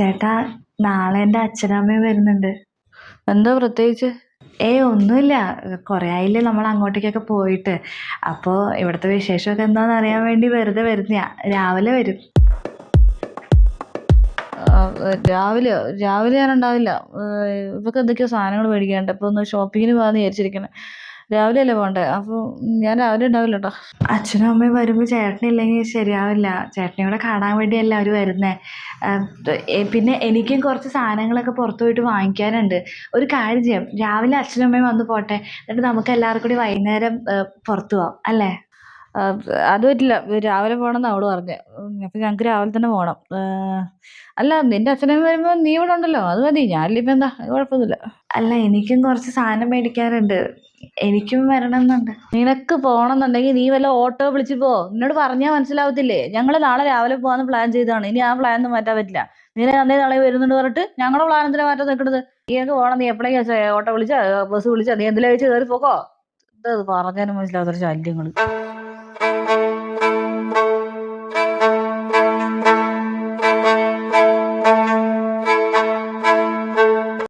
ചേട്ടാ നാളെ എന്റെ അച്ഛനമ്മയും വരുന്നുണ്ട്. എന്താ പ്രത്യേകിച്ച്? ഏ ഒന്നുമില്ല. കുറേ ആയില്ലേ നമ്മൾ അങ്ങോട്ടേക്കൊക്കെ പോയിട്ട്. അപ്പോൾ ഇവിടുത്തെ വിശേഷമൊക്കെ എന്താണെന്ന് അറിയാൻ വേണ്ടി വെറുതെ വരുന്ന രാവിലെ വരും. രാവിലെ രാവിലെ ഞാൻ ഉണ്ടാവില്ല. ഇവർക്ക് എന്തൊക്കെയോ സാധനങ്ങൾ മേടിക്കാനുണ്ട്. അപ്പോൾ ഒന്ന് ഷോപ്പിങ്ങിന് പോകാമെന്ന് വിചാരിച്ചിരിക്കണേ രാവിലെ അല്ലേ പോകണ്ടേ അപ്പോൾ ഞാൻ രാവിലെ ഉണ്ടാവില്ല കേട്ടോ അച്ഛനും അമ്മയും വരുമ്പോൾ ചേട്ടനില്ലെങ്കിൽ ശരിയാവില്ല. ചേട്ടനെ കൂടെ കാണാൻ വേണ്ടിയല്ല അവർ വരുന്നേ. പിന്നെ എനിക്കും കുറച്ച് സാധനങ്ങളൊക്കെ പുറത്തു പോയിട്ട് വാങ്ങിക്കാനുണ്ട്. ഒരു കാര്യം ചെയ്യാം. രാവിലെ അച്ഛനും അമ്മയും വന്നു പോട്ടെ. എന്നിട്ട് നമുക്ക് എല്ലാവർക്കും കൂടി വൈകുന്നേരം പുറത്തു പോവാം. അല്ലേ? അത് പറ്റില്ല. രാവിലെ പോകണമെന്ന് അവൾ പറഞ്ഞു. അപ്പം ഞങ്ങൾക്ക് രാവിലെ തന്നെ പോകണം. അല്ല നിന്റെ അച്ഛനും വരുമ്പോൾ നീ ഇവിടെ ഉണ്ടല്ലോ. അത് മതി. ഞാനിപ്പോൾ എന്താ? കുഴപ്പമൊന്നുമില്ല. അല്ല എനിക്കും കുറച്ച് സാധനം മേടിക്കാനുണ്ട്. എനിക്കും വരണം എന്നുണ്ട് നിനക്ക് പോകണം എന്നുണ്ടെങ്കിൽ നീ വല്ല ഓട്ടോ വിളിച്ചു പോ. നിന്നോട് പറഞ്ഞാൽ മനസ്സിലാവത്തില്ലേ? ഞങ്ങൾ നാളെ രാവിലെ പോകാന്ന് പ്ലാൻ ചെയ്തതാണ്. ഇനി ആ പ്ലാൻ ഒന്നും മാറ്റാൻ പറ്റില്ല. നീ അന്നേ നാളെ വരുന്നുണ്ട് പറഞ്ഞിട്ട് ഞങ്ങളുടെ പ്ലാൻ എന്തിനാ മാറ്റം നിൽക്കുന്നത് നീയൊക്കെ പോകണം നീ എപ്പോഴേക്കും ഓട്ടോ വിളിച്ച ബസ് വിളിച്ചാ നീ എന്തിലാ വെച്ച് കയറി പോക്കോ? എന്താ പറഞ്ഞാലും മനസ്സിലാവാത്തൊരു ശല്യങ്ങൾ